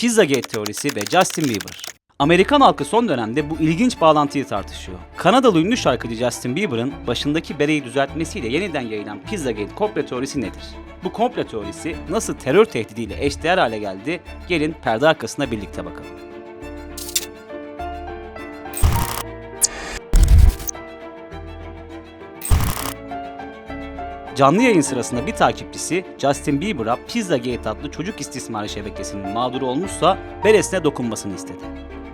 Pizzagate teorisi ve Justin Bieber. Amerikan halkı son dönemde bu ilginç bağlantıyı tartışıyor. Kanadalı ünlü şarkıcı Justin Bieber'ın başındaki bereyi düzeltmesiyle yeniden yayılan Pizzagate komple teorisi nedir? Bu komple teorisi nasıl terör tehdidiyle eşdeğer hale geldi? Gelin perde arkasına birlikte bakalım. Canlı yayın sırasında bir takipçisi Justin Bieber'a Pizzagate adlı çocuk istismarı şebekesinin mağduru olmuşsa beresine dokunmasını istedi.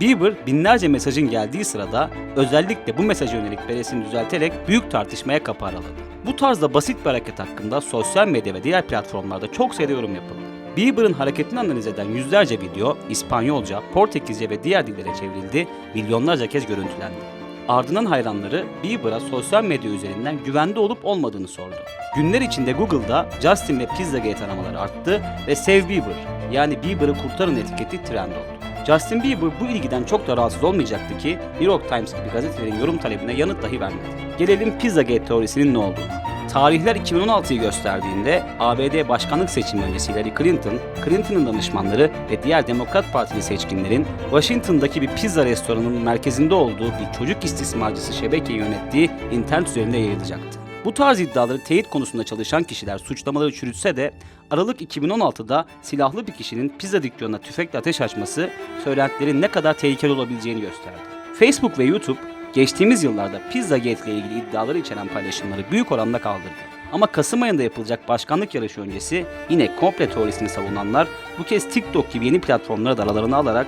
Bieber binlerce mesajın geldiği sırada özellikle bu mesaja yönelik beresini düzelterek büyük tartışmaya kapı araladı. Bu tarzda basit bir hareket hakkında sosyal medya ve diğer platformlarda çok sayıda yorum yapıldı. Bieber'ın hareketini analiz eden yüzlerce video İspanyolca, Portekizce ve diğer dillere çevrildi, milyonlarca kez görüntülendi. Ardından hayranları Bieber'a sosyal medya üzerinden güvende olup olmadığını sordu. Günler içinde Google'da Justin ve Pizzagate aramaları arttı ve Save Bieber yani Bieber'ı kurtarın etiketi trend oldu. Justin Bieber bu ilgiden çok da rahatsız olmayacaktı ki New York Times gibi gazetelerin yorum talebine yanıt dahi vermedi. Gelelim Pizzagate teorisinin ne olduğuna. Tarihler 2016'yı gösterdiğinde ABD başkanlık seçimi öncesi Hillary Clinton, Clinton'ın danışmanları ve diğer Demokrat Partili seçkinlerin Washington'daki bir pizza restoranının merkezinde olduğu bir çocuk istismarcısı şebekeyi yönettiği internet üzerinde yayılacaktı. Bu tarz iddiaları teyit konusunda çalışan kişiler suçlamaları çürütse de Aralık 2016'da silahlı bir kişinin pizza dükkanına tüfekle ateş açması söylentilerin ne kadar tehlikeli olabileceğini gösterdi. Facebook ve YouTube geçtiğimiz yıllarda Pizzagate ile ilgili iddiaları içeren paylaşımları büyük oranda kaldırdı. Ama Kasım ayında yapılacak başkanlık yarışı öncesi yine komple teorisini savunanlar bu kez TikTok gibi yeni platformları da aralarına alarak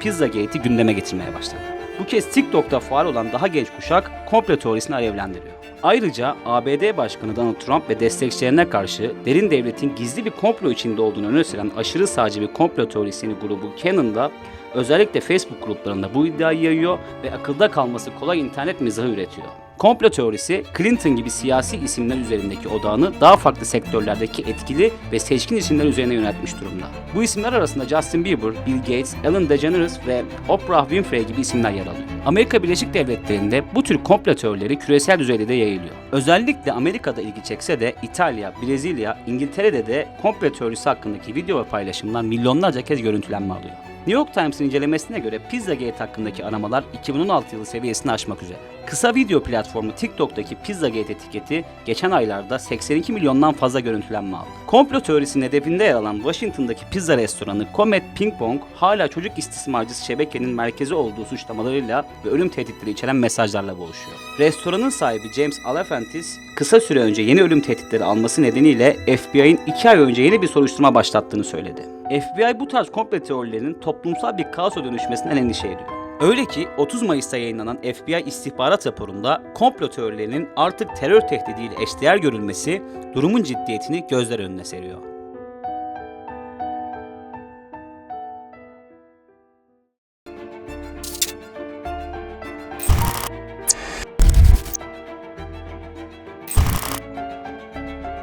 Pizzagate'i gündeme getirmeye başladı. Bu kez TikTok'ta faal olan daha genç kuşak komple teorisini alevlendiriyor. Ayrıca ABD Başkanı Donald Trump ve destekçilerine karşı derin devletin gizli bir komplo içinde olduğunu öne süren aşırı sağcı bir komplo teorisyeni grubu Canon da özellikle Facebook gruplarında bu iddiayı yayıyor ve akılda kalması kolay internet mizahı üretiyor. Komplo teorisi Clinton gibi siyasi isimler üzerindeki odağını daha farklı sektörlerdeki etkili ve seçkin isimler üzerine yöneltmiş durumda. Bu isimler arasında Justin Bieber, Bill Gates, Ellen DeGeneres ve Oprah Winfrey gibi isimler yer alıyor. Amerika Birleşik Devletleri'nde bu tür komplo teorileri küresel düzeyde de yayılıyor. Özellikle Amerika'da ilgi çekse de İtalya, Brezilya, İngiltere'de de komplo teorisi hakkındaki video ve paylaşımlar milyonlarca kez görüntülenme alıyor. New York Times'ın incelemesine göre Pizzagate hakkındaki aramalar 2016 yılı seviyesini aşmak üzere. Kısa video platformu TikTok'taki Pizzagate etiketi geçen aylarda 82 milyondan fazla görüntülenme aldı. Komplo teorisinin hedefinde yer alan Washington'daki pizza restoranı Comet Ping Pong hala çocuk istismarcısı şebekenin merkezi olduğu suçlamalarıyla ve ölüm tehditleri içeren mesajlarla boğuşuyor. Restoranın sahibi James Alefantis kısa süre önce yeni ölüm tehditleri alması nedeniyle FBI'nin 2 ay önce yeni bir soruşturma başlattığını söyledi. FBI bu tarz komplo teorilerinin toplumsal bir kaosa dönüşmesinden endişe ediyor. Öyle ki 30 Mayıs'ta yayınlanan FBI istihbarat raporunda komplo teorilerinin artık terör tehdidiyle eşdeğer görülmesi durumun ciddiyetini gözler önüne seriyor.